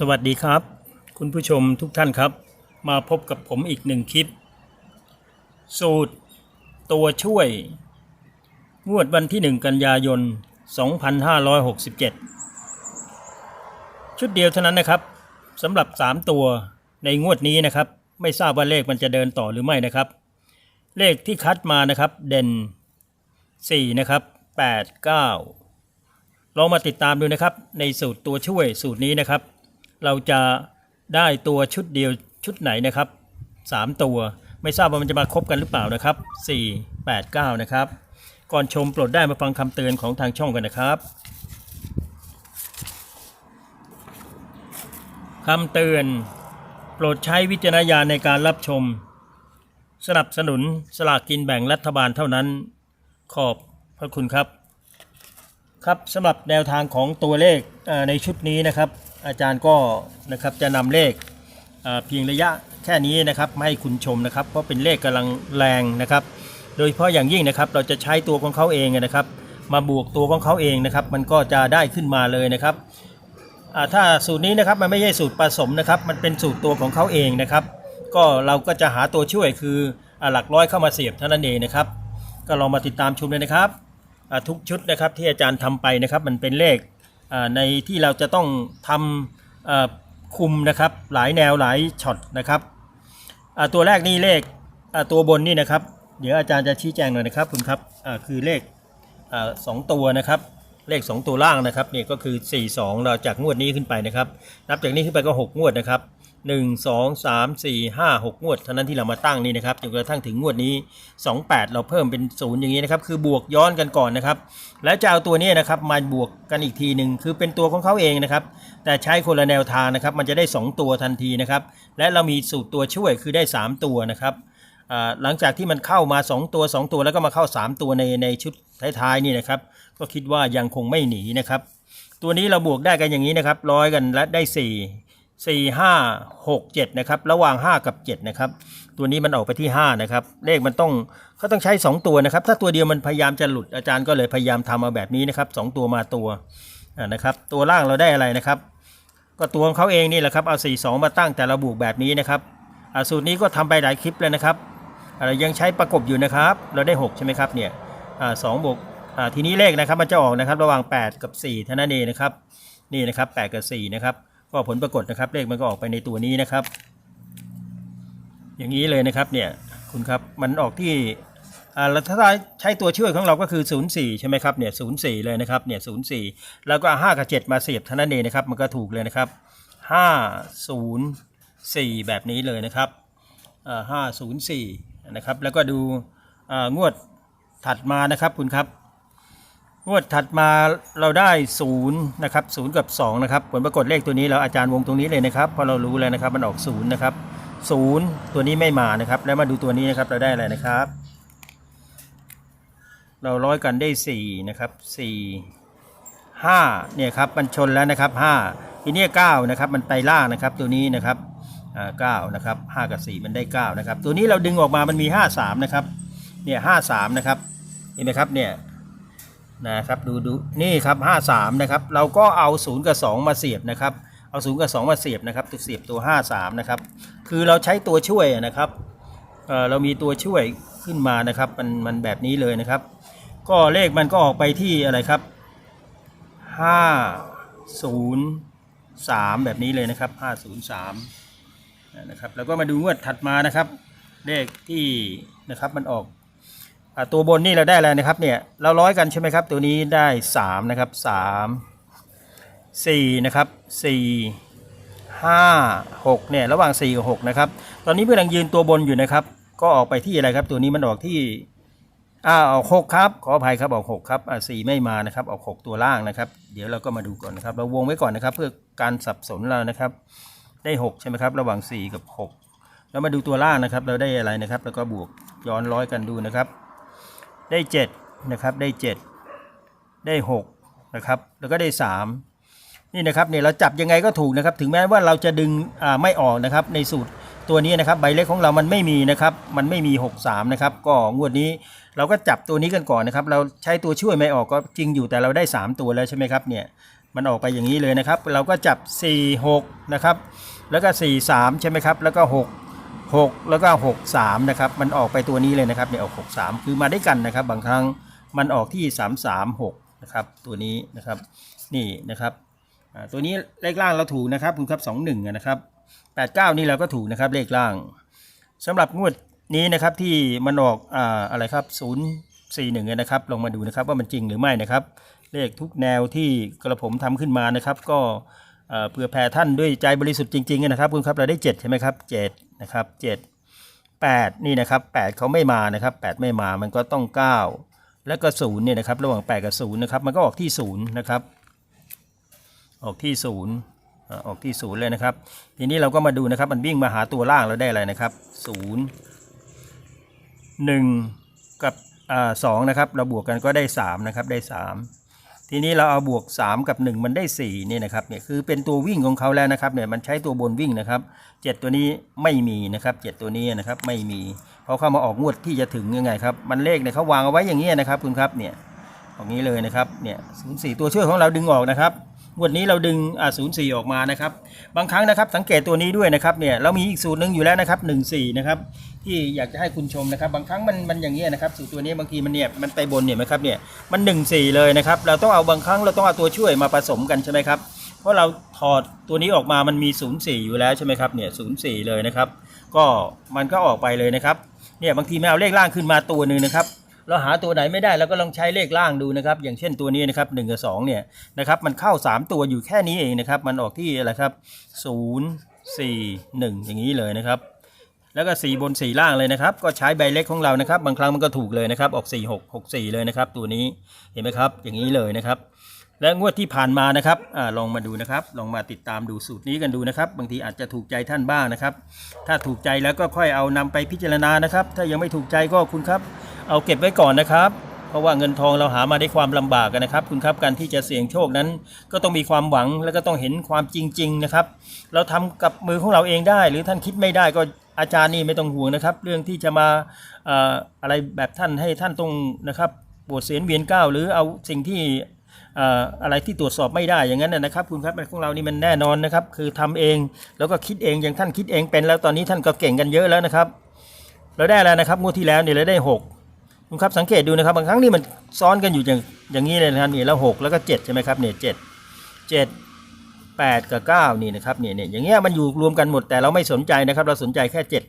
สวัสดีครับ คุณผู้ชมทุกท่านครับ มาพบกับผมอีกหนึ่งคลิป สูตร ตัวช่วย งวดวันที่ 1 กันยายน 2567 ชุดเดียวเท่านั้นนะครับสำหรับ 3 ตัวในงวดนี้นะครับ ไม่ทราบว่าเลขมันจะเดินต่อหรือไม่นะครับ เลขที่คัดมานะครับ เด่น 4 นะครับ 8 9ลองมาติดตามดูนะครับในสูตรตัวช่วยสูตรนี้นะครับ เราจะได้ตัวชุดเดียวชุดไหนนะครับ 3 ตัวไม่ทราบว่ามันจะมาครบกันหรือเปล่านะครับ 4 8 9 นะครับ ก่อนชมโปรดได้มาฟังคำเตือนของทางช่องกันนะครับคำเตือน โปรดใช้วิจารณญาณในการรับชม สนับสนุนสลากกินแบ่งรัฐบาลเท่านั้น ขอบพระคุณครับ ครับสำหรับแนวทางของตัวเลขในชุดนี้นะครับ อาจารย์ก็นะครับจะนำเลขเพียงระยะแค่นี้นะครับให้คุณชมนะครับ เพราะเป็นเลขกำลังแรงนะครับ โดยเฉพาะอย่างยิ่งนะครับเราจะใช้ตัวของเขาเองนะครับ มาบวกตัวของเขาเองนะครับ มันก็จะได้ขึ้นมาเลยนะครับถ้าสูตรนี้นะครับมันไม่ใช่สูตรผสมนะครับ มันเป็นสูตรตัวของเขาเองนะครับ ก็เราก็จะหาตัวช่วยคือหลักร้อยเข้ามาเสียบเท่านั้นเองนะครับ ก็ลองมาติดตามชมเลยนะครับทุกชุดนะครับที่อาจารย์ทำไปนะครับ มันเป็นเลข ในที่เราจะต้องทำคุมนะครับหลายแนวหลายช็อตนะครับตัวแรกนี่เลขตัวบนนี่นะครับ เดี๋ยวอาจารย์จะชี้แจงหน่อยนะครับคุณครับคือเลขสองตัวนะครับเลข 2 ตัวล่างนะครับนี่ก็คือ 4 2 เราจากงวดนี้ขึ้นไปนะครับ นับจากนี้ขึ้นไปก็ 6 งวดนะครับ 1 2 3 4 5 6 งวดเท่านั้นที่เรามาตั้งนี่นะครับจนกระทั่งถึงงวดนี้ 28 เราเพิ่มเป็นศูนย์อย่างนี้นะครับ คือบวกย้อนกันก่อนนะครับ แล้วจะเอาตัวนี้นะครับมาบวกกันอีกทีหนึ่งคือเป็นตัวของเขาเองนะครับ แต่ใช้คนละแนวทางนะครับ มันจะได้ 2 ตัวทันทีนะครับ และเรามีสูตรตัวช่วยคือได้ 3 ตัวนะครับหลังจากที่มันเข้ามา 2 ตัว 2 ตัวแล้วก็มาเข้า 3 ตัวในในชุดท้ายๆนี่นะครับ ก็คิดว่ายังคงไม่หนีนะครับ ตัวนี้เราบวกได้กันอย่างนี้นะครับร้อยกันและได้ 4 4 5 6 7นะครับระหว่าง 5 กับ 7 นะครับ ตัวนี้มันออกไปที่ 5 นะครับ เลขมันต้องเขาต้องใช้ 2 ตัวนะครับ ถ้าตัวเดียวมันพยายามจะหลุดอาจารย์ก็เลยพยายามทำมาแบบนี้นะครับ 2 ตัวมาตัวนะครับ ตัวล่างเราได้อะไรนะครับ ก็ตัวของเขาเองนี่แหละครับเอา 4 2 มาตั้งแต่เราบวกแบบนี้นะครับสูตรนี้ก็ทำไปหลายคลิปแล้วนะครับอ่ายังใช้ประกบอยู่นะครับ เราได้ 6 ใช่ไหมครับเนี่ยสองบวกทีนี้เลขนะครับมันจะออกนะครับระหว่าง 8 กับ4เท่านั้นเองนะครับนี่นะครับ8กับ4นะครับ ก็ผลปรากฏนะครับ เลขมันก็ออกไปในตัวนี้นะครับ อย่างนี้เลยนะครับเนี่ยคุณครับมันออกที่อ่าแล้วถ้าใช้ตัวช่วยของเราก็คือ 04 ใช่ไหมครับเนี่ย04เลยนะครับเนี่ย04แล้วก็เอา5กับ7มาเสียบเท่านั้นเองนะครับ มันก็ถูกเลยนะครับ504แบบนี้เลยนะครับอ่า504นะครับ แล้วก็ดูอ่างวดถัดมานะครับคุณครับ งวดถัดมาเราได้ศูนย์นะครับศูนย์กับ2นะครับผลปรากฏเลขตัวนี้เราอาจารย์วงตรงนี้เลยนะครับพราะเรารู้แล้วนะครับมันออกศูนย์นะครับศูนย์ตัวนี้ไม่มานะครับ แล้วมาดูตัวนี้นะครับเราได้อะไรนะครับ เราร้อยกันได้4นะครับ4 5เนี่ยครับมันชนแล้วนะครับ5ทีนี้9นะครับมันไปล่างนะครับตัวนี้นะครับอ่า9นะครับ5กับ4มันได้9นะครับตัวนี้เราดึงออกมามันมี 53นะครับเนี่ย53นะครับเห็นไหมครับเนี่ย นะครับดูดูนี่ครับ53นะครับเราก็เอา0กับ2มาเสียบนะครับเอา0กับ2มาเสียบนะครับตัวเสียบตัว53นะครับคือเราใช้ตัวช่วยนะครับเออเรามีตัวช่วยขึ้นมานะครับมันมันแบบนี้เลยนะครับ ก็เลขมันก็ออกไปที่อะไรครับ503แบบนี้เลยนะครับ503นะครับแล้วก็มาดูงวดถัดมานะครับ เลขที่นะครับมันออก ตัวบนนี่เราได้อะไรนะครับเนี่ยเราร้อยกันใช่ไหมครับ ตัวนี้ได้3นะครับ3 4นะครับ4 5 6เนี่ยระหว่าง4กับ6นะครับตอนนี้เพื่อนกำลังยืนตัวบนอยู่นะครับ ก็ออกไปที่อะไรครับ ตัวนี้มันออกที่อ่าออก6ครับขออภัยครับออก6ครับอ่า4ไม่มานะครับออก 6 ตัวล่างนะครับ เดี๋ยวเราก็มาดูก่อนนะครับ เราวงไว้ก่อนนะครับ เพื่อการสับสนเรานะครับ ได้ 6 ใช่ไหมครับ ระหว่าง 4 กับ 6 แล้วมาดูตัวล่างนะครับ เราได้อะไรนะครับ แล้วก็บวกย้อนร้อยกันดูนะครับ ได้เจ็ดนะครับได้เจ็ดได้หกนะครับแล้วก็ได้สามนี่นะครับเนี่ยเราจับยังไงก็ถูกนะครับ ถึงแม้ว่าเราจะดึงไม่ออกนะครับ ในสูตรตัวนี้นะครับใบเล็กของเรามันไม่มีนะครับ มันไม่มี 63 นะครับ ก็งวดนี้เราก็จับตัวนี้กันก่อนนะครับ เราใช้ตัวช่วยไม่ออกก็จริงอยู่แต่เราได้ 3 ตัวแล้วใช่ไหมครับเนี่ยมันออกไปอย่างนี้เลยนะครับ เราก็จับ 4 6 นะครับ แล้วก็ 4 3 ใช่ไหมครับ แล้วก็ 6 6 แล้วก็ 6 3 นะครับ มันออกไปตัวนี้เลยนะครับเนี่ยออก 6 3 คือมาได้กันนะครับ บางครั้งมันออกที่ 3 3 6 นะครับ ตัวนี้นะครับนี่นะครับตัวนี้เลขล่างเราถูกนะครับคุณครับ 2 1นะครับ89 นี่เราก็ถูกนะครับเลขล่างสำหรับงวดนี้นะครับที่มันออกอ่าอะไรครับ 041นะครับลองมาดูนะครับว่ามันจริงหรือไม่นะครับ เลขทุกแนวที่กระผมทำขึ้นมานะครับ ก็เอ่อเพื่อแผ่ท่านด้วยใจบริสุทธิ์จริงๆนะครับคุณครับเราได้ 7 ใช่ไหมครับ7 นะครับ7 8นี่นะครับ8เขาไม่มานะครับ8ไม่มามันก็ต้อง9แล้วก็0เนี่ยนะครับระหว่าง8กับ0นะครับมันก็ออกที่0นะครับออกที่ศูนย์ออกที่ศูนย์เลยนะครับ ทีนี้เราก็มาดูนะครับมันวิ่งมาหาตัวล่างเราได้อะไรนะครับศูนย์หนึ่งกับอ่าสองนะครับเราบวกกันก็ได้สามนะครับได้สาม ทีนี้เราเอาบวก 3 กับ 1 มันได้4นี่นะครับเนี่ยคือเป็นตัววิ่งของเขาแล้วนะครับเนี่ยมันใช้ตัวบนวิ่งนะครับ 7 ตัวนี้ไม่มีนะครับ 7 ตัวนี้นะครับไม่มีเพราะเข้ามาออกงวดที่จะถึงยังไงครับมันเลขเนี่ยเขาวางเอาไว้อย่างนี้นะครับคุณครับเนี่ยออกนี้เลยนะครับเนี่ยศูนย์สี่ตัวช่วยของเราดึงออกนะครับ งวดนี้เราดึงอ่าศูนย์สี่ออกมานะครับ บางครั้งนะครับสังเกตตัวนี้ด้วยนะครับเนี่ยเรามีอีกสูตรหนึ่งอยู่แล้วนะครับหนึ่งสี่นะครับที่อยากจะให้คุณชมนะครับ บางครั้งมันมันอย่างเงี้ยนะครับสูตรตัวนี้บางทีมันเนี่ยมันไปบนเนี่ยไหมครับเนี่ยมันหนึ่งสี่เลยนะครับเราต้องเอาบางครั้งเราต้องเอาตัวช่วยมาผสมกันใช่ไหมครับเพราะเราถอดตัวนี้ออกมามันมีศูนย์สี่อยู่แล้วใช่ไหมครับเนี่ยศูนย์สี่เลยนะครับ ก็มันก็ออกไปเลยนะครับเนี่ยบางทีไม่เอาเลขล่างขึ้นมาตัวหนึ่งนะครับ เราหาตัวไหนไม่ได้เราก็ลองใช้เลขล่างดูนะครับ อย่างเช่นตัวนี้นะครับ1กับ2เนี่ยนะครับมันเข้า 3 ตัวอยู่แค่นี้เองนะครับ มันออกที่อะไรครับ 0 4 1 อย่างนี้เลยนะครับ แล้วก็ 4 บน 4 ล่างเลยนะครับ ก็ใช้ใบเล็กของเรานะครับ บางครั้งมันก็ถูกเลยนะครับ ออก 4 6 6 4 เลยนะครับ ตัวนี้เห็นไหมครับ อย่างนี้เลยนะครับ และงวดที่ผ่านมานะครับอลองมาดูนะครับ ลองมาติดตามดูสูตรนี้กันดูนะครับ บางทีอาจจะถูกใจท่านบ้างนะครับ ถ้าถูกใจแล้วก็ค่อยเอานำไปพิจารณานะครับ ถ้ายังไม่ถูกใจก็คุณครับ เอาเก็บไว้ก่อนนะครับ เพราะว่าเงินทองเราหามาได้ความลำบากกันนะครับ คุณครับการที่จะเสี่ยงโชคนั้น ก็ต้องมีความหวังแล้วก็ต้องเห็นความจริง ๆ นะครับ เราทำกับมือของเราเองได้ หรือท่านคิดไม่ได้ก็อาจารย์นี่ไม่ต้องห่วงนะครับ เรื่องที่จะมาอะไรแบบท่านให้ท่านต้องนะครับปวดเสียนเวียนก้าวหรือเอาสิ่งที่อะไรที่ตรวจสอบไม่ได้อย่างนั้นนะครับ คุณครับของเรานี่มันแน่นอนนะครับ คือทำเองแล้วก็คิดเองอย่างท่านคิดเองเป็นแล้วตอนนี้ท่านก็เก่งกันเยอะแล้วนะครับ เราได้แล้วนะครับงวดที่แล้วเนี่ยเราได้หก คุณครับสังเกตดูนะครับบางครั้งนี่มันซ้อนกันอยู่อย่างอย่างนี้เลยนะครับนี่แล้วหกแล้วก็เจ็ดใช่ไหมครับเนี่ยเจ็ดเจ็ดแปดกับเก้านี่นะครับเนี่ยเนี่ยอย่างเงี้ยมันอยู่รวมกันหมดแต่เราไม่สนใจนะครับ เราสนใจแค่เจ็ด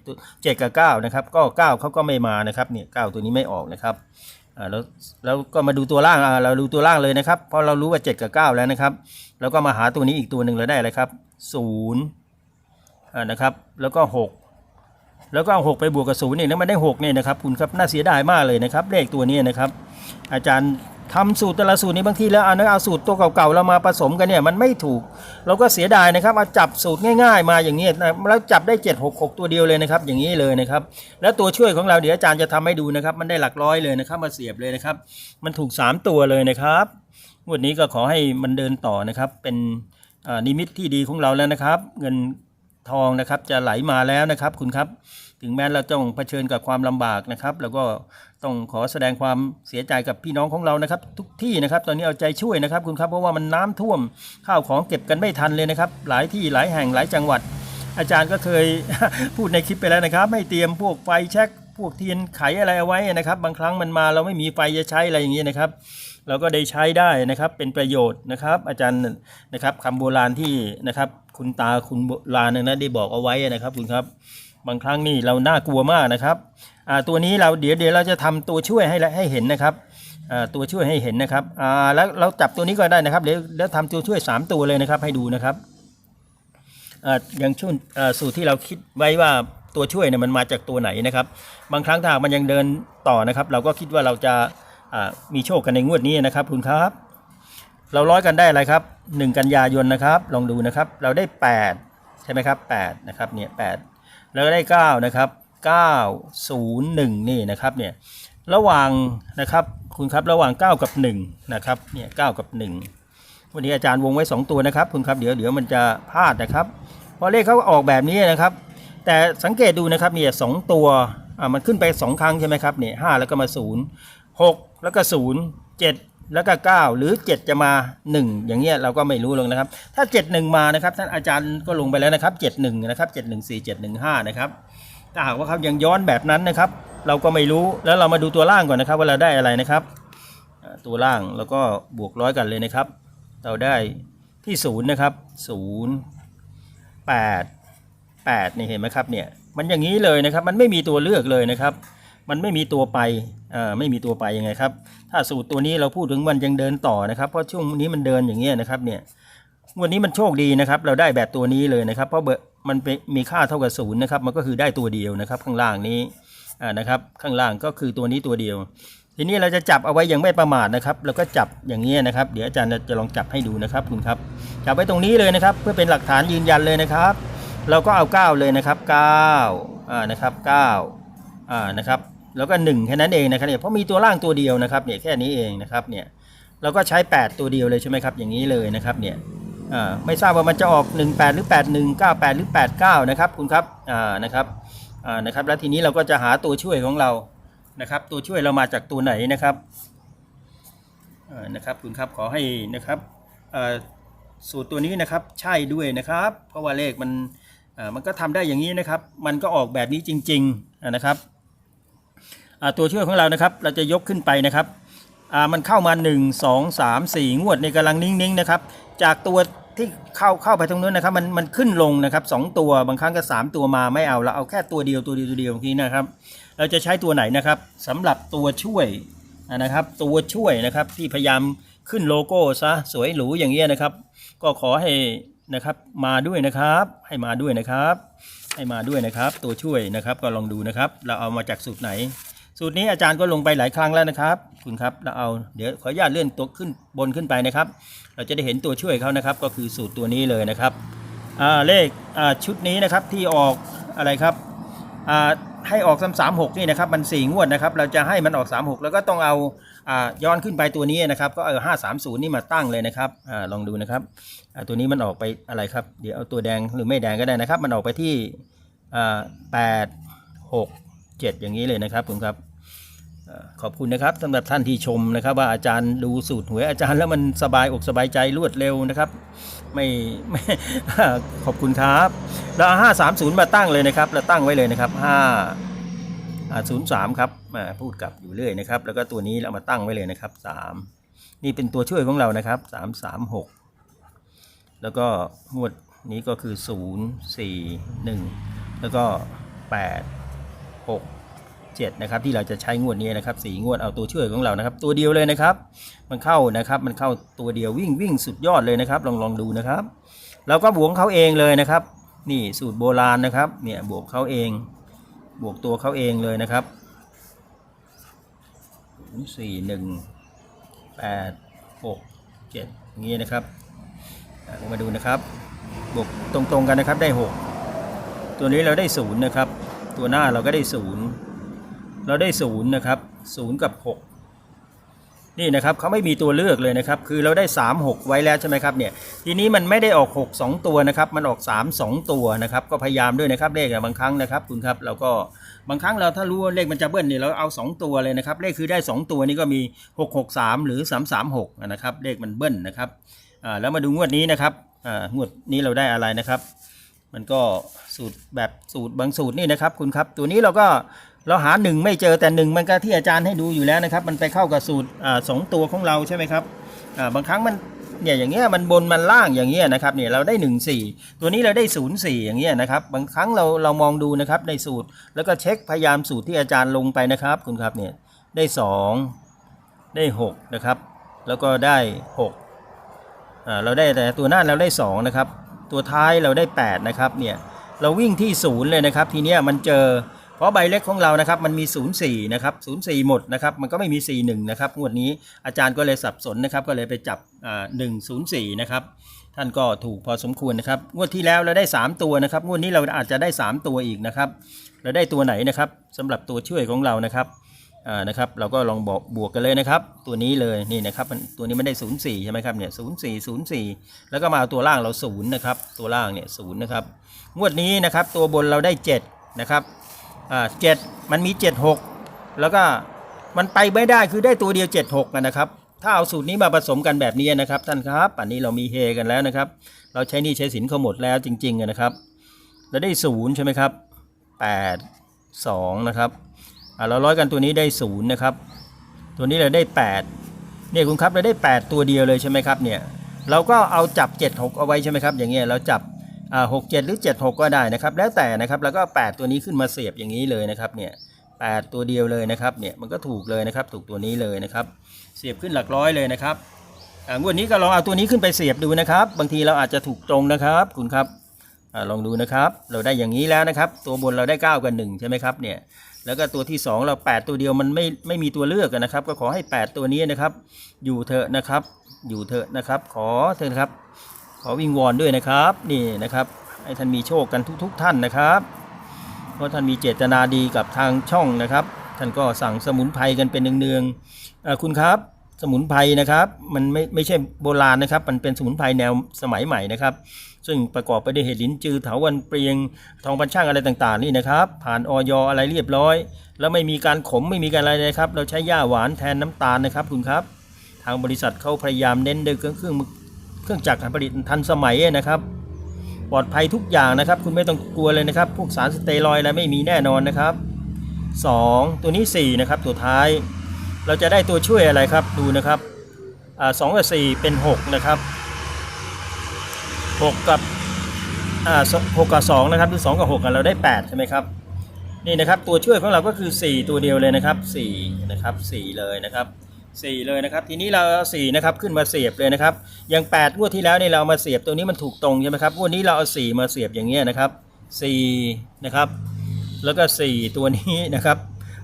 เจ็ดกับเก้านะครับ ก็เก้าเขาก็ไม่มานะครับเนี่ยเก้าตัวนี้ไม่ออกนะครับอ่าแล้วแล้วก็มาดูตัวล่างอ่าเราดูตัวล่างเลยนะครับเพราะเรารู้ว่า7กับ9แล้วนะครับแล้วก็มาหาตัวนี้อีกตัวหนึ่งเราได้อะไรครับ0อ่านะครับแล้วก็6 แล้วก็เอา6ไปบวกกับ0เนี่ยแล้วมันได้6เนี่ยนะครับคุณครับน่าเสียดายมากเลยนะครับเลขตัวนี้นะครับ อาจารย์ทำสูตรแต่ละสูตรนี้บางทีแล้วเอาเนื้อเอาสูตรตัวเก่าๆเรามาผสมกันเนี่ยมันไม่ถูก เราก็เสียดายนะครับเอาจับสูตรง่ายๆ มาอย่างนี้นะแล้วจับได้ 7 6 6 ตัวเดียวเลยนะครับ อย่างนี้เลยนะครับ แล้วตัวช่วยของเราเดี๋ยวอาจารย์จะทำให้ดูนะครับ มันได้หลักร้อยเลยนะครับมาเสียบเลยนะครับ มันถูก 3 ตัวเลยนะครับวดนี้ก็ขอให้มันเดินต่อนะครับ เป็นนิมิตที่ดีของเราแล้วนะครับ เงิน ทองนะครับ จะไหลมาแล้วนะครับ คุณครับ ถึงแม้เราต้องเผชิญกับความลำบากนะครับ แล้วก็ต้องขอแสดงความเสียใจกับพี่น้องของเรานะครับ ทุกที่นะครับ ตอนนี้เอาใจช่วยนะครับ คุณครับเพราะว่ามันน้ำท่วมข้าวของเก็บกันไม่ทันเลยนะครับ หลายที่หลายแห่งหลายจังหวัด อาจารย์ก็เคยพูดในคลิปไปแล้วนะครับ ให้เตรียมพวกไฟแช็กพวกเทียนไขอะไรเอาไว้นะครับ บางครั้งมันมาเราไม่มีไฟจะใช้อะไรอย่างนี้นะครับ เราก็ได้ใช้ได้นะครับเป็นประโยชน์นะครับ อาจารย์นะครับคำโบราณที่นะครับคุณตาคุณโบราณนะได้บอกเอาไว้นะครับคุณครับบางครั้งนี่เราน่ากลัวมากนะครับอ่าตัวนี้เราเดี๋ยวเดี๋ยวเราจะทำตัวช่วยให้ให้เห็นนะครับอ่าตัวช่วยให้เห็นนะครับอ่าแล้วเราจับตัวนี้ก็ได้นะครับเดี๋ยวเดี๋ยวทำตัวช่วย 3 ตัวเลยนะครับให้ดูนะครับอ่าอย่างชุนอ่าสูตรที่เราคิดไว้ว่าตัวช่วยเนี่ยมันมาจากตัวไหนนะครับ บางครั้งถ้ามันยังเดินต่อนะครับ เราก็คิดว่าเราจะ มีโชคกันในงวดนี้นะครับคุณครับ เราร้อยกันได้อะไรครับ 1 กันยายนนะครับ ลองดูนะครับ เราได้ 8 ใช่ไหมครับ8นะครับเนี่ย8แล้วก็ได้9นะครับ901นี่นะครับเนี่ยระหว่างนะครับคุณครับระหว่าง 9 กับ1นะครับเนี่ย9กับ 1 วันนี้อาจารย์วงไว้ 2 ตัวนะครับ คุณครับเดี๋ยวเดี๋ยวมันจะพลาดนะครับเพราะเลขเขาออกแบบนี้นะครับ แต่สังเกตดูนะครับเนี่ยสองตัวอ่ามันขึ้นไป 2 ครั้งใช่ไหมครับเนี่ยห้าแล้วก็มา 0 6 แล้วก็0 7แล้วก็ 9 หรือ 7 จะมา 1 อย่างเงี้ยเราก็ไม่รู้หรอกนะครับ ถ้า 71 มานะครับ ท่านอาจารย์ก็ลงไปแล้วนะครับ 71 นะครับ 714 715 นะครับถ้าหากว่าเขายังย้อนแบบนั้นนะครับ เราก็ไม่รู้แล้วเรามาดูตัวล่างก่อนนะครับ ว่าเราได้อะไรนะครับ ตัวล่างแล้วก็บวกร้อยกันเลยนะครับ เราได้ที่ 0 นะครับ 0 8 8นี่เห็นไหมครับเนี่ยมันอย่างนี้เลยนะครับ มันไม่มีตัวเลือกเลยนะครับ มันไม่มีตัวไปอ่าไม่มีตัวไปยังไงครับ ถ้าสูตรตัวนี้เราพูดถึงมันยังเดินต่อนะครับเพราะช่วงนี้มันเดินอย่างเงี้ยนะครับเนี่ยวันนี้มันโชคดีนะครับ เราได้แบบตัวนี้เลยนะครับ เพราะเบอร์มันเปมีค่าเท่ากับศูนย์นะครับ มันก็คือได้ตัวเดียวนะครับ ข้างล่างนี้อ่านะครับ ข้างล่างก็คือตัวนี้ตัวเดียว ทีนี้เราจะจับเอาไว้อย่างไม่ประมาทนะครับแล้วก็จับอย่างนี้ยนะครับ เดี๋ยวอาจารย์จะลองจับให้ดูนะครับคุณครับ จับไว้ตรงนี้เลยนะครับ เพื่อเป็นหลักฐานยืนยันเลยนะครับ เราก็เอา 9 เลยนะครับ9อ่านะครับ9อ่านะครับ แล้วก็ 1 แค่นั้นเองนะครับเนี่ยเพราะมีตัวล่างตัวเดียวนะครับเนี่ยแค่นี้เองนะครับเนี่ยเราก็ใช้ 8 ตัวเดียวเลยใช่ไหมครับอย่างนี้เลยนะครับเนี่ยไม่ทราบว่ามันจะออก 18 หรือ 81 98 หรือ 89 นะครับคุณครับนะครับนะครับแล้วทีนี้เราก็จะหาตัวช่วยของเรานะครับ ตัวช่วยเรามาจากตัวไหนนะครับนะครับคุณครับขอให้นะครับสูตรตัวนี้นะครับใช่ด้วยนะครับ เพราะว่าเลขมันมันก็ทำได้อย่างนี้นะครับ มันก็ออกแบบนี้จริง ๆนะครับ ตัวช่วยของเรานะครับ เราจะยกขึ้นไปนะครับมันเข้ามา 1 2 3 4 งวดในกำลังนิ่งๆนะครับ จากตัวที่เข้าเข้าไปตรงนู้นนะครับ มันมันขึ้นลงนะครับสองตัวบางครั้งก็ 3 ตัวมาไม่เอาเราเอาแค่ตัวเดียวตัวเดียวตัวเดียวทีนะครับ เราจะใช้ตัวไหนนะครับสำหรับตัวช่วยนะครับ ตัวช่วยนะครับที่พยายามขึ้นโลโก้ซะสวยหรูอย่างเงี้ยนะครับ ก็ขอให้นะครับมาด้วยนะครับ ให้มาด้วยนะครับ ให้มาด้วยนะครับ ตัวช่วยนะครับก็ลองดูนะครับ เราเอามาจากสูตรไหน สูตรนี้อาจารย์ก็ลงไปหลายครั้งแล้วนะครับคุณครับเราเอาเดี๋ยวขออนุญาตเลื่อนตัวขึ้นบนขึ้นไปนะครับ เราจะได้เห็นตัวช่วยเขานะครับ ก็คือสูตรตัวนี้เลยนะครับเลขชุดนี้นะครับที่ออกอะไรครับให้ออกซ้ำสามหกนี่นะครับมันสี่งวดนะครับ เราจะให้มันออก36แล้วก็ต้องเอาย้อนขึ้นไปตัวนี้นะครับ ก็เอาห้าสามศูนย์นี่มาตั้งเลยนะครับอลองดูนะครับตัวนี้มันออกไปอะไรครับ เดี๋ยวเอาตัวแดงหรือไม่แดงก็ได้นะครับ มันออกไปที่แปดหกเจ็ดอย่างนี้เลยนะครับคุณครับ ขอบคุณนะครับสำหรับท่านที่ชมนะครับ ว่าอาจารย์ดูสูตรหวยอาจารย์แล้วมันสบายอกสบายใจรวดเร็วนะครับ ไม่ไม่ขอบคุณครับแล้วห้าสามศูนย์มาตั้งเลยนะครับเราตั้งไว้เลยนะครับห้าศูนย์สามครับมาพูดกับอยู่เรื่อยนะครับ แล้วก็ตัวนี้เรามาตั้งไว้เลยนะครับสามนี่เป็นตัวช่วยของเรานะครับสามสามหกแล้วก็งวดนี้ก็คือศูนย์สี่หนึ่งแล้วก็แปดหก 7นะครับที่เราจะใช้งวดนี้นะครับสีงวดเอาตัวช่วยของเรานะครับ ตัวเดียวเลยนะครับ มันเข้านะครับมันเข้าตัวเดียววิ่งวิ่งสุดยอดเลยนะครับ ลองลองดูนะครับเราก็บวกเขาเองเลยนะครับ นี่สูตรโบราณนะครับเนี่ยบวกเขาเอง บวกตัวเขาเองเลยนะครับสี่หนึ่งแปดหกเจ็ดงนี้นะครับมาดูนะครับ บวกตรงๆกันนะครับได้หกตัวนี้เราได้ศูนย์นะครับ ตัวหน้าเราก็ได้ศูนย์ เราได้ศูนย์นะครับศูนย์กับหกนี่นะครับเขาไม่มีตัวเลือกเลยนะครับ คือเราได้สามหกไว้แล้วใช่ไหมครับเนี่ยทีนี้มันไม่ได้ออกหกสองตัวนะครับ มันออกสามสองตัวนะครับ ก็พยายามด้วยนะครับเลขบางครั้งนะครับ คุณครับเราก็บางครั้งเราถ้ารู้ว่าเลขมันจะเบิ้ลเนี่ยเราเอาสองตัวเลยนะครับ เลขคือได้สองตัวนี่ก็มีหกหกสามหรือสามสามหกนะครับเลขมันเบิ้ลนะครับอ่าแล้วมาดูงวดนี้นะครับอ่างวดนี้เราได้อะไรนะครับ มันก็สูตรแบบสูตรบางสูตรนี่นะครับคุณครับ ตัวนี้เราก็ เราหาหนึ่งไม่เจอแต่หนึ่งมันก็ที่อาจารย์ให้ดูอยู่แล้วนะครับ มันไปเข้ากับสูตรสองตัวของเราใช่ไหมครับบางครั้งมันเนี่ยอย่างเงี้ยมันบนมันล่างอย่างเงี้ยนะครับเนี่ยเราได้หนึ่งสี่ตัวนี้เราได้ศูนย์สี่อย่างเงี้ยนะครับบางครั้งเราเรามองดูนะครับในสูตร แล้วก็เช็คพยายามสูตรที่อาจารย์ลงไปนะครับคุณครับเนี่ยได้สองได้หกนะครับ แล้วก็ได้หกอ่าเราได้แต่ตัวหน้าเราได้ 2 นะครับ ตัวท้ายเราได้ 8 นะครับเนี่ยเราวิ่งที่ศูนย์เลยนะครับ ทีเนี้ยมันเจอ เพราะใบเล็กของเรานะครับมันมี 0 4 นะครับ 0 4 หมดนะครับ มันก็ไม่มี 4 1 นะครับงวดนี้อาจารย์ก็เลยสับสนนะครับ ก็เลยไปจับอ่า1 0 4 นะครับ ท่านก็ถูกพอสมควรนะครับ งวดที่แล้วเราได้ 3 ตัวนะครับ งวดนี้เราอาจจะได้ 3 ตัวอีกนะครับ เราได้ตัวไหนนะครับสำหรับตัวช่วยของเรานะครับนะครับเราก็ลองบอกบวกกันเลยนะครับ ตัวนี้เลยนี่นะครับตัวนี้ไมันได้ศูนย์สี่ใช่ไหมครับเนี่ยศูนย์สี่ศูนย์สี่แล้วก็มาเอาตัวล่างเราศูนย์นะครับตัวล่างเนี่ยศูนย์นะครับงวดนี้นะครับตัวบนเราได้เจ็ดนะครับ อ่าเจ็ดมันมีเจ็ดหกแล้วก็มันไปไม่ได้คือได้ตัวเดียวเจ็ดหกนะครับ ถ้าเอาสูตรนี้มาผสมกันแบบนี้นะครับ ท่านครับอันนี้เรามีเฮกันแล้วนะครับ เราใช้นี่ใช้สินเขาหมดแล้วจริงๆนะครับเราได้ศูนย์ใช่ไหมครับแปดสองนะครับอ่าเราร้อยกันตัวนี้ได้ศูนย์นะครับ ตัวนี้เราได้แปดเนี่ยคุณครับเราได้แปดตัวเดียวเลยใช่ไหมครับเนี่ยเราก็เอาจับ7 6เอาไว้ใช่ไหมครับอย่างเงี้ยเราจับ หกเจ็ดหรือ7 6ก็ได้นะครับ แล้วแต่นะครับแล้วก็8ตัวนี้ขึ้นมาเสียบอย่างนี้เลยนะครับเนี่ยแปดตัวเดียวเลยนะครับเนี่ยมันก็ถูกเลยนะครับ ถูกตัวนี้เลยนะครับ เสียบขึ้นหลักร้อยเลยนะครับอ่างวดนี้ก็ลองเอาตัวนี้ขึ้นไปเสียบดูนะครับ บางทีเราอาจจะถูกตรงนะครับ คุณครับอาลองดูนะครับ เราได้อย่างนี้แล้วนะครับ ตัวบนเราได้ 9 กับ1ใช่ไหมครับเนี่ยแล้วก็ตัวที่ 2 เรา 8 ตัวเดียวมันไม่ไม่มีตัวเลือกนะครับ ก็ขอให้ 8 ตัวนี้นะครับ อยู่เถอะนะครับ อยู่เถอะนะครับ ขอเถอะนะครับ ขอวิงวอนด้วยนะครับนี่นะครับให้ท่านมีโชคกันทุก ๆ ท่านนะครับ เพราะท่านมีเจตนาดีกับทางช่องนะครับ ท่านก็สั่งสมุนไพรกันเป็นเนืองๆเอ่อคุณครับสมุนไพรนะครับมันไม่ไม่ใช่โบราณนะครับ มันเป็นสมุนไพรแนวสมัยใหม่นะครับ ซึ่งประกอบไปด้วยเห็ดลิ้นจือเถาวันเปรียงทองพันช่างอะไรต่างๆนี่นะครับ ผ่านออยอะไรเรียบร้อย แล้วไม่มีการขมไม่มีการอะไรนะครับ เราใช้หญ้าหวานแทนน้ำตาลนะครับคุณครับ ทางบริษัทเขาพยายามเน้นด้วยเครื่องเครื่อง เครื่องจักรการผลิตทันสมัยนะครับ ปลอดภัยทุกอย่างนะครับ คุณไม่ต้องกลัวเลยนะครับ พวกสารสเตียรอยด์อะไรไม่มีแน่นอนนะครับ 2 ตัวนี้4นะครับตัวท้าย เราจะได้ตัวช่วยอะไรครับดูนะครับสองกับ4เป็น 6 นะครับ 6 กับหกกับ2นะครับหรือ2กับ6กันเราได้8ใช่ไหมครับนี่นะครับตัวช่วยของเราก็คือ 4 ตัวเดียวเลยนะครับ4นะครับ4เลยนะครับ 4เลยนะครับ ทีนี้เราเอา4นะครับขึ้นมาเสียบเลยนะครับอย่าง8งวดที่แล้วเนี่ยเรามาเสียบตัวนี้มันถูกตรงใช่ไหมครับงวดนี้เราเอา4มาเสียบอย่างเงี้ยนะครับ4นะครับ แล้วก็4ตัวนี้นะครับ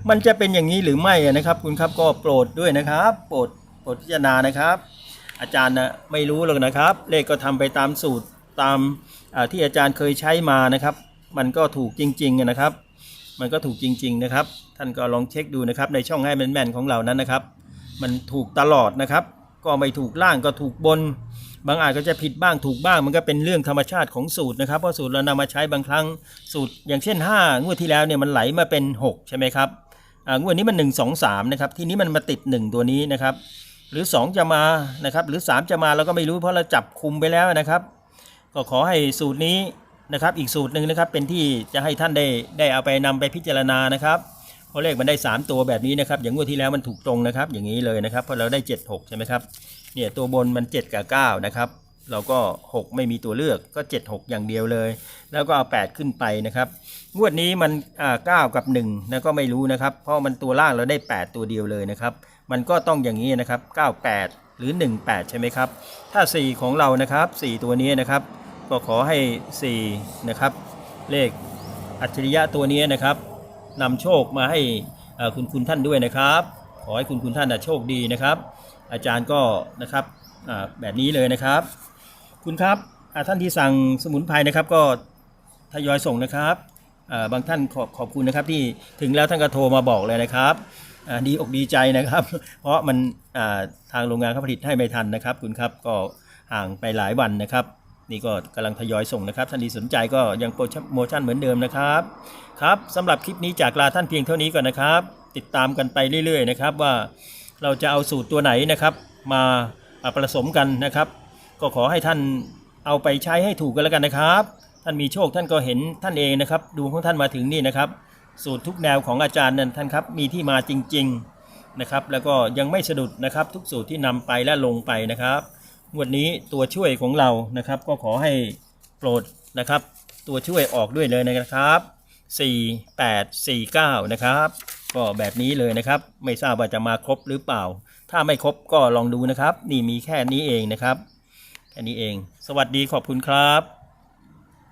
มันจะเป็นอย่างนี้หรือไม่นะครับ คุณครับก็โปรดด้วยนะครับ โปรดโปรดพิจารณานะครับ อาจารย์นะไม่รู้หรอกนะครับ เลขก็ทำไปตามสูตรตามที่อาจารย์เคยใช้มานะครับ มันก็ถูกจริง ๆนะครับ มันก็ถูกจริง ๆ นะครับ ท่านก็ลองเช็คดูนะครับในช่องให้แม่นๆของเรานั้นนะครับ มันถูกตลอดนะครับ ก็ไม่ถูกล่างก็ถูกบน บางอาจก็จะผิดบ้างถูกบ้าง มันก็เป็นเรื่องธรรมชาติของสูตรนะครับเพราะสูตรเรานำมาใช้บางครั้งสูตร อย่างเช่น 5 งวดที่แล้วเนี่ยมันไหลมาเป็น 6 ใช่ไหมครับอ่างวดนี้มัน 1 2 3นะครับทีนี้มันมาติด 1 ตัวนี้นะครับหรือ 2 จะมานะครับหรือ 3 จะมาเราก็ไม่รู้เพราะเราจับคุมไปแล้วนะครับ ก็ขอให้สูตรนี้นะครับอีกสูตรหนึ่งนะครับเป็นที่จะให้ท่านได้ได้เอาไปนำไปพิจารณานะครับ เพราะเลขมันได้ 3 ตัวแบบนี้นะครับ อย่างงวดที่แล้วมันถูกตรงนะครับ อย่างนี้เลยนะครับ เพราะเราได้ 7 6 ใช่ไหมครับ เนี่ยตัวบนมัน 7 กับ 9 นะครับ เราก็ 6 ไม่มีตัวเลือกก็ 7 6 อย่างเดียวเลย แล้วก็เอา 8 ขึ้นไปนะครับ งวดนี้มันอ่า9กับ1นะก็ไม่รู้นะครับ เพราะมันตัวล่างเราได้ 8 ตัวเดียวเลยนะครับ มันก็ต้องอย่างนี้นะครับ 98 หรือ 18 ใช่ไหมครับ ถ้า 4 ของเรานะครับ 4 ตัวนี้นะครับ ก็ขอให้ 4 นะครับ เลขอัจฉริยะตัวนี้นะครับ นำโชคมาให้คุณคุณท่านด้วยนะครับ ขอให้คุณคุณท่านโชคดีนะครับ อาจารย์ก็นะครับแบบนี้เลยนะครับ คุณครับท่านที่สั่งสมุนไพรนะครับก็ทยอยส่งนะครับบางท่านขอบขอบคุณนะครับที่ถึงแล้วท่านก็โทรมาบอกเลยนะครับดีอกดีใจนะครับ เพราะมันทางโรงงานเขาผลิตให้ไม่ทันนะครับ คุณครับก็ห่างไปหลายวันนะครับ นี่ก็กำลังทยอยส่งนะครับ ท่านที่สนใจก็ยังโปรโมชั่นเหมือนเดิมนะครับ ครับสำหรับคลิปนี้จากลาท่านเพียงเท่านี้ก่อนนะครับ ติดตามกันไปเรื่อยๆนะครับว่าเราจะเอาสูตรตัวไหนนะครับมาผสมกันนะครับ ก็ขอให้ท่านเอาไปใช้ให้ถูกกันแล้วกันนะครับ ท่านมีโชคท่านก็เห็นท่านเองนะครับดวงของท่านมาถึงนี่นะครับ สูตรทุกแนวของอาจารย์นั้นท่านครับมีที่มาจริง ๆนะครับ แล้วก็ยังไม่สะดุดนะครับ ทุกสูตรที่นำไปและลงไปนะครับ วดนี้ตัวช่วยของเรานะครับ ก็ขอให้โปรดนะครับ ตัวช่วยออกด้วยเลยนะครับ 4 8 4 9 นะครับ ก็แบบนี้เลยนะครับ ไม่ทราบว่าจะมาครบหรือเปล่า ถ้าไม่ครบก็ลองดูนะครับ นี่มีแค่นี้เองนะครับ แค่นี้เอง สวัสดีขอบคุณครับ